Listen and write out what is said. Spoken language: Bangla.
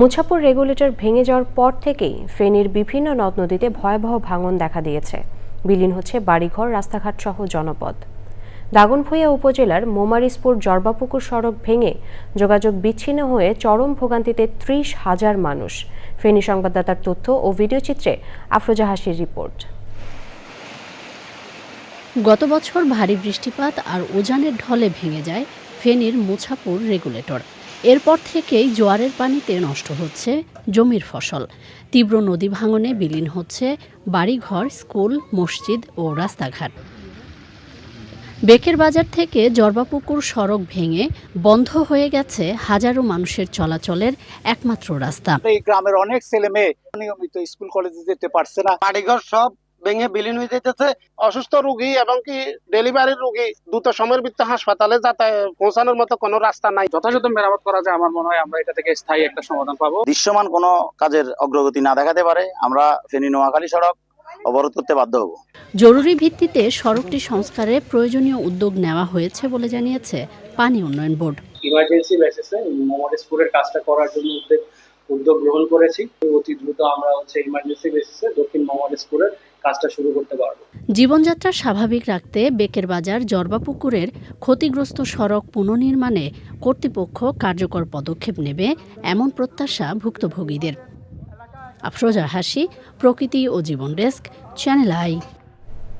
মুছাপুর রেগুলেটর ভেঙে যাওয়ার পর থেকেই ফেনীর বিভিন্ন নদ নদীতে ভয়াবহ ভাঙন দেখা দিয়েছে। বিলীন হচ্ছে বাড়িঘর, রাস্তাঘাট সহ জনপদ। দাগনভূঞা উপজেলার মোমারিসপুর জর্বাপুকুর সড়ক ভেঙে যোগাযোগ বিচ্ছিন্ন হয়ে চরম ভোগান্তিতে ত্রিশ হাজার মানুষ। ফেনী সংবাদদাতার তথ্য ও ভিডিওচিত্রে আফরোজা হাসির রিপোর্ট। গত বছর ভারী বৃষ্টিপাত আর উজানের ঢলে ভেঙে যায় ফেনীর মুছাপুর রেগুলেটর। এরপর থেকেই জোয়ারের পানিতে নষ্ট হচ্ছে জমির ফসল। তীব্র নদী ভাঙনে বিলীন হচ্ছে বাড়িঘর, স্কুল, মসজিদ ও রাস্তাঘাট। বেকের বাজার থেকে জর্বাপুকুর সড়ক ভেঙে বন্ধ হয়ে গেছে হাজারো মানুষের চলাচলের একমাত্র রাস্তা। এই গ্রামের অনেক ছেলে মেয়ে নিয়মিত স্কুল কলেজে যেতে পারছে না। বাড়িঘর সব ভেঙে বিলীন হয়ে যেতেছে অসুস্থ রোগী এবং কি ডেলিভারি রোগী দ্রুত সময়ের ভিত্তি হাসপাতালে যাতায়াত পৌঁছানোর মতো কোনো রাস্তা নাই। যথাযথ মেরামত করা যায় আমার মনে হয় আমরা এটা থেকে স্থায়ী একটা সমাধান পাবো। দৃশ্যমান কোনো কাজের অগ্রগতি না দেখাতে পারে। আমরা ফেনী নোয়াখালী সড়ক অবরোধ করতে বাধ্য হব। জরুরি ভিত্তিতে সড়কটি সংস্কারে প্রয়োজনীয় উদ্যোগ নেওয়া হয়েছে বলে জানিয়েছে পানি উন্নয়ন বোর্ড। ইমার্জেন্সি বেসিসে মোহাম্মদপুরের কাজটা করার জন্য উদ্যোগ উদ্যোগ গ্রহণ করেছি, অতি দ্রুত আমরা হচ্ছে ইমার্জেন্সি বেসিসে দক্ষিণ মোহাম্মদপুরের কাজটা শুরু করতে পারব। জীবনযাত্রা স্বাভাবিক রাখতে বেকের বাজার জর্বাপুকুরের ক্ষতিগ্রস্ত সড়ক পুনর্নির্মাণে কর্তৃপক্ষ কার্যকর পদক্ষেপ নেবে এমন প্রত্যাশা ভুক্তভোগীদের। আফরোজা হাসি, প্রকৃতি ও জীবন ডেস্ক, চ্যানেল আই।